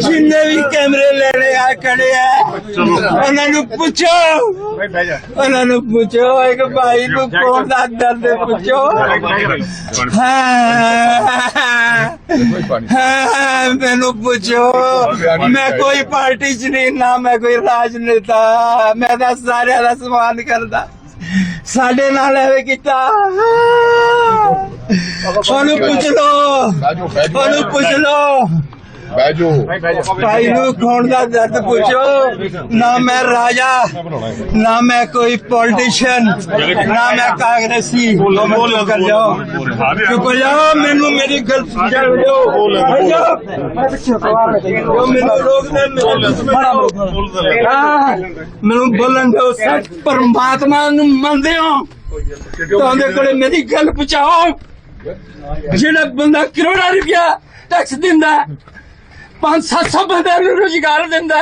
ਜਿੰਨੇ ਵੀ ਕੈਮਰੇ ਲੈਣੇ ਆ ਖੜੇ ਆ ਉਹਨਾਂ ਨੂੰ ਪੁੱਛੋ। ਉਹਨਾਂ ਨੂੰ ਪੁੱਛੋ ਇੱਕ ਭਾਈ ਨੂੰ ਕੋਣ ਦਾ ਦਰਦ ਪੁੱਛੋ ਹਾਂ ਹਾਂ ਮੈਨੂੰ ਪੁੱਛੋ। ਮੈਂ ਕੋਈ ਪਾਰਟੀ ਚ ਨਹੀਂ ਨਾ ਮੈਂ ਕੋਈ ਰਾਜਨੇਤਾ। ਮੈਂ ਤਾਂ ਸਾਰਿਆਂ ਦਾ ਸਮਾਨ ਕਰਦਾ। ਸਾਡੇ ਨਾਲ ਐਵੇਂ ਕੀਤਾ। ਉਹਨੂੰ ਪੁੱਛ ਲੋ ਬੈਜੋ ਬੈਜੋ। ਉਹਨੂੰ ਪੁੱਛ ਲੋ ਬੈਜੋ। ਭਾਈ ਨੂੰ ਖੋਣ ਦਾ ਦਰਦ ਪੁੱਛੋ। ਨਾ ਮੈਂ ਰਾਜਾ ਨਾ ਮੈਂ ਕੋਈ ਪੋਲੀਟੀਸ਼ੀਅਨ ਨਾ ਮੈਂ ਕਾਂਗਰਸੀ। ਚੁੱਪ ਕਰ ਜਾਓ। ਚੁੱਪ ਹੋ ਜਾਓ। ਮੈਨੂੰ ਮੇਰੀ ਗੱਲ ਸਮਝਾ ਦਿਓ। ਮੈਨੂੰ ਰੋਕਦੇ ਮੈਨੂੰ ਬੋਲਣ ਦਿਓ। ਸੱਚ ਪਰਮਾਤਮਾ ਨੂੰ ਮੰਨਦੇ ਹੋ। ਤੁਹਾਡੇ ਕੋਲੇ ਮੇਰੀ ਗੱਲ ਪਹੁੰਚਾਓ ਜਿਹੜਾ ਬੰਦਾ ਕਰੋੜਾਂ ਰੁਪਇਆ ਟੈਕਸ ਦਿੰਦਾ ਹੈ, ਪੰਜ ਸੱਤ ਸੌ ਬੰਦਿਆਂ ਨੂੰ ਰੁਜ਼ਗਾਰ ਦਿੰਦਾ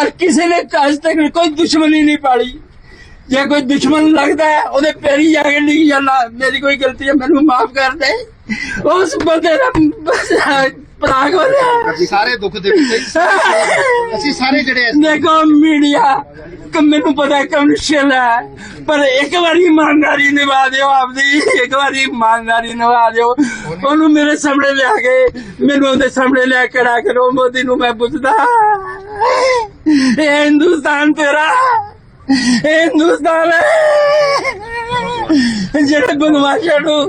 ਔਰ ਕਿਸੇ ਨੇ ਅੱਜ ਤੱਕ ਕੋਈ ਦੁਸ਼ਮਣੀ ਨਹੀਂ ਪਾਲੀ। ਜੇ ਕੋਈ ਦੁਸ਼ਮਣ ਲੱਗਦਾ ਹੈ ਉਹਦੇ ਪੈਰੀ ਜਾ ਕੇ ਲਿਖ ਜਾਂਦਾ ਮੇਰੀ ਕੋਈ ਗਲਤੀ ਹੈ ਮੈਨੂੰ ਮਾਫ ਕਰ ਦੇ। ਉਸ ਬੰਦੇ ਦਾ ਪ੍ਰਾਗ ਹੋਇਆ ਅਸੀਂ ਸਾਰੇ ਦੁੱਖ ਦੇ ਵਿੱਚ ਅਸੀਂ ਸਾਰੇ ਜਿਹੜੇ ਇਸ ਦੇਖੋ ਮੀਡੀਆ ਕਿ ਮੈਨੂੰ ਪਤਾ ਕਮਿਸ਼ਨ ਹੈ ਪਰ ਇੱਕ ਵਾਰੀ ਇਮਾਨਦਾਰੀ ਨਿਭਾ ਦਿਓ ਆਪਦੀ ਇੱਕ ਵਾਰੀ ਇਮਾਨਦਾਰੀ ਨਿਭਾ ਦਿਓ। ਉਹਨੂੰ ਮੇਰੇ ਸਾਹਮਣੇ ਲਿਆ ਕੇ ਮੈਨੂੰ ਉਹਦੇ ਸਾਹਮਣੇ ਲੈ ਕੇ ਰਾ ਕਰੋ ਮੋਦੀ ਨੂੰ ਮੈਂ ਪੁੱਛਦਾ ਇਹ ਹਿੰਦੁਸਤਾਨ ਤੇਰਾ ਇਹ ਹਿੰਦੁਸਤਾਨ ਹੈ। ਜਿਹੜੇ ਬਨਵਾਸ਼ਾਂ ਨੂੰ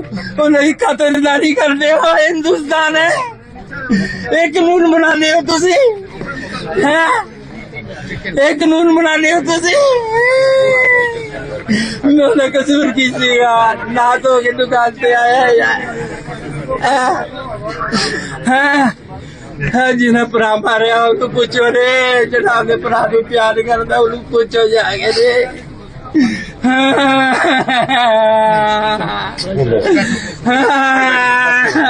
ਉਹਨਾਂ ਦੀ ਕਤਲਦਾਰੀ ਕਰਦੇ ਹੋ ਇਹ ਹਿੰਦੁਸਤਾਨ ਹੈ। ਇਹ ਕਾਨੂੰਨ ਬਣਾਉਂਦੇ ਹੋ ਤੁਸੀਂ। ਹੈ? ਇਹ ਕਾਨੂੰਨ ਬਣਾਉਂਦੇ ਹੋ ਤੁਸੀਂ। ਮੈਂ ਉਹਦਾ ਕਸੂਰ ਕੀ ਸੀਗਾ? ਨਾ ਧੋ ਕੇ ਦੁਕਾਨ ਤੇ ਆਇਆ ਯਾਰ। ਹਾਂ? ਜਿਹਨੇ ਭਰਾ ਮਾਰਿਆ ਉਹਨੂੰ ਪੁੱਛੋ ਰੇ ਜਿਹੜਾ ਆਪਣੇ ਭਰਾ ਨੂੰ ਪਿਆਰ ਕਰਦਾ ਉਹਨੂੰ ਪੁੱਛੋ ਜਾ ਕੇ ਰੇ ਹਾਂ?